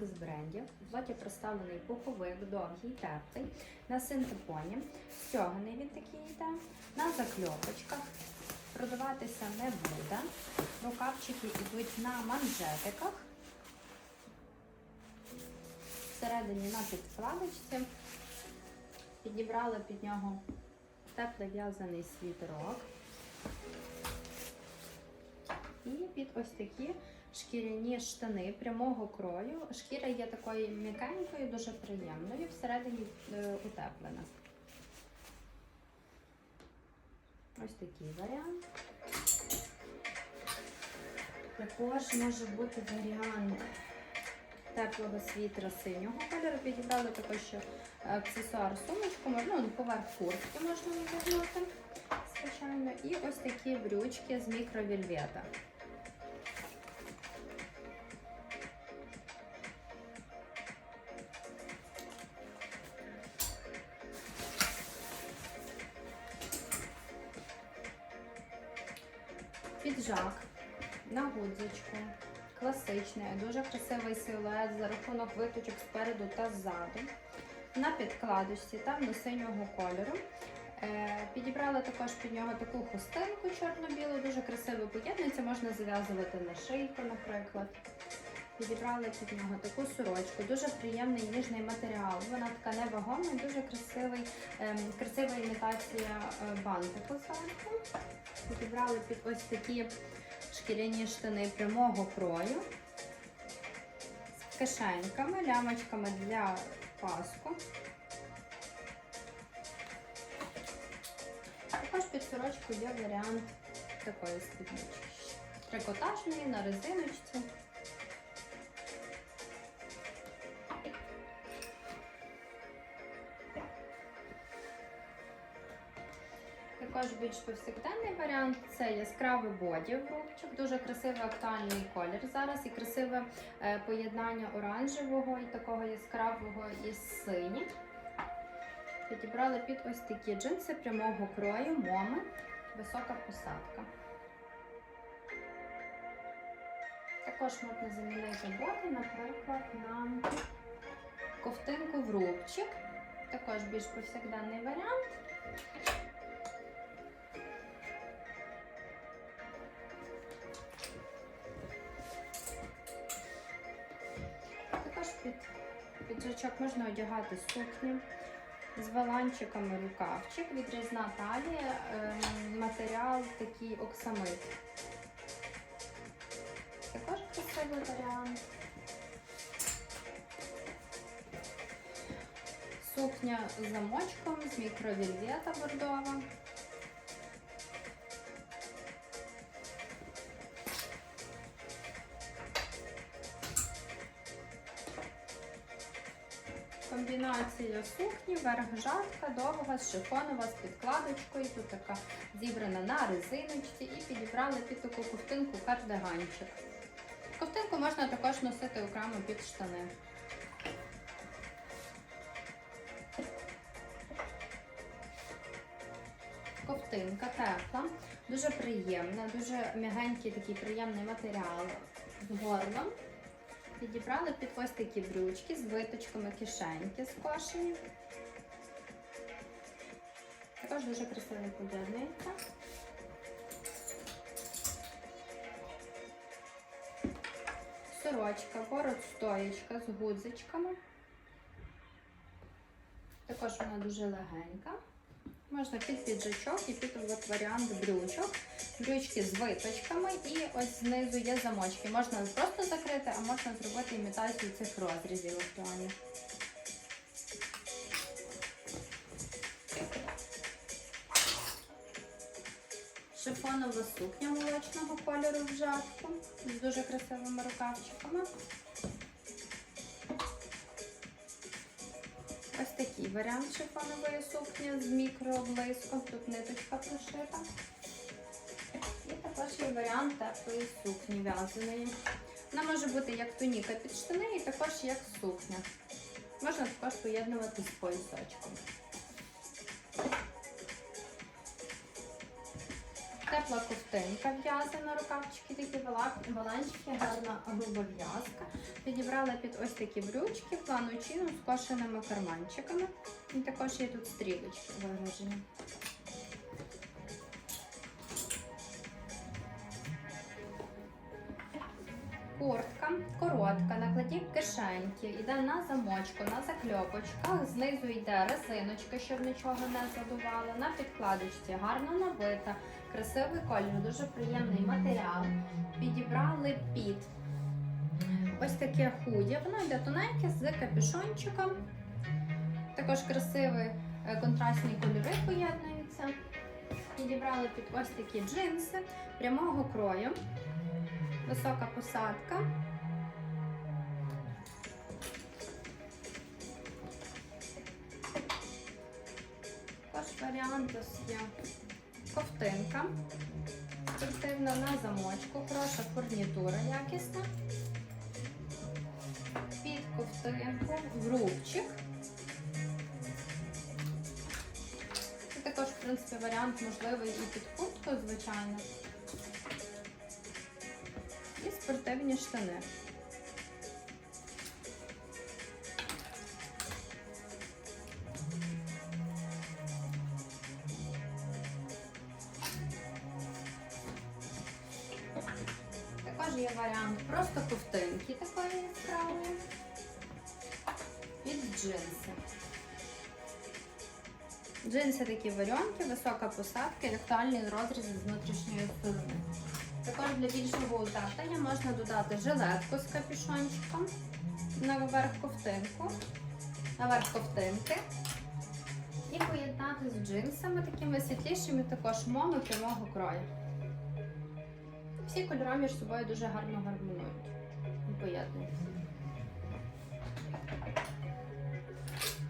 мікс брендів. В лоті представлений пуховик, довгий, теплий, на синтепоні. Стяганий він такий йде, на закльопочках. Продаватися не буде. Рукавчики йдуть на манжетиках. Всередині на підкладочці. Підібрали під нього теплий в'язаний світерок. І під ось такі шкіряні штани прямого крою. Шкіра є такою м'якенькою, дуже приємною, всередині е, утеплена. Ось такий варіант. Також може бути варіант теплого світера синього кольору. Підібрали також ще аксесуар сумочку, можна ну, поверх куртки можна надягнути, звичайно. І ось такі брючки з мікровільвета. Піджак на гудзичку. Класичний, дуже красивий силует за рахунок виточок спереду та ззаду. На підкладочці темно-синього кольору. Е, Підібрала також під нього таку хустинку чорно-білу, дуже красиво поєднується, можна зав'язувати на шийку, наприклад. Підібрали під нього таку сорочку, дуже приємний ніжний матеріал. Вона така невагома, і дуже красивий, ем, красива імітація е, бантику зверху. Підібрали під ось такі шкіряні штани прямого крою з кишеньками, лямочками для паску. Також під сорочку є варіант такої спіднички. Трикотажної на резиночці. Також більш повсякденний варіант це яскравий боді в рубчик, дуже красивий актуальний колір зараз і красиве е, поєднання оранжевого і такого яскравого із синім. Підібрали під ось такі джинси прямого крою, моми, висока посадка. Також можна замінити боти, наприклад, на ковтинку в рубчик. Також більш повсякденний варіант. Під піджачок можна одягати сукню з валанчиками рукавчик, відрізна талія, ем, матеріал такий оксамит. Також красивий варіант. Сукня з замочком з мікровільвета бордова. Комбінація сукні, верх жатка, довга, шифонова з підкладочкою. Тут така зібрана на резиночці і підібрали під таку ковтинку кардиганчик. Ковтинку можна також носити окремо під штани. Ковтинка тепла, дуже приємна, дуже м'ягенький такий приємний матеріал з горлом. Підібрали під ось такі брючки з виточками кишеньки скошені. Також дуже красиво поєднується. Сорочка, борот стоєчка з гудзичками. Також вона дуже легенька. Можна під піджачок і під от варіант брючок. Брючки з виточками і ось знизу є замочки. Можна просто закрити, а можна зробити імітацію цих розрізів актуальних. Шифонова сукня молочного кольору в жатку з дуже красивими рукавчиками. Такий варіант шифонової сукні з мікроблиском. Тут ниточка прошита. І також є варіант теплої сукні в'язаної. Вона може бути як туніка під штани і також як сукня. Можна також поєднувати з поясочком. Тепла ковтинка в'язана, рукавчики такі вала- гарна груба в'язка. Підібрала під ось такі брючки, плану чину з кошеними карманчиками. І також є тут стрілочки виражені. Коротка, накладів кишеньки, йде на замочку, на закльопочках. Знизу йде резиночка, щоб нічого не задувало. На підкладочці гарно набита, красивий колір, дуже приємний матеріал. Підібрали під ось таке худі. Воно йде тоненьке з капюшончиком. Також красиві е, контрастні кольори поєднуються. Підібрали під ось такі джинси прямого крою. Висока посадка. Варіант є ковтинка. Спортивна на замочку, хороша фурнітура якісна. Під ковтинку, в рубчик. Це також, в принципі, варіант можливий і під куртку, звичайно. І спортивні штани. Є варіант просто ковтинки такої яскравої під джинси. Джинси такі варіанки, висока посадка і актуальний розріз з внутрішньої сторони. Також для більшого утеплення можна додати жилетку з капюшончиком наверх ковтинку, наверх ковтинки і поєднати з джинсами такими світлішими, також моно прямого крою. Всі кольори між собою дуже гарно гармонують і поєднуються.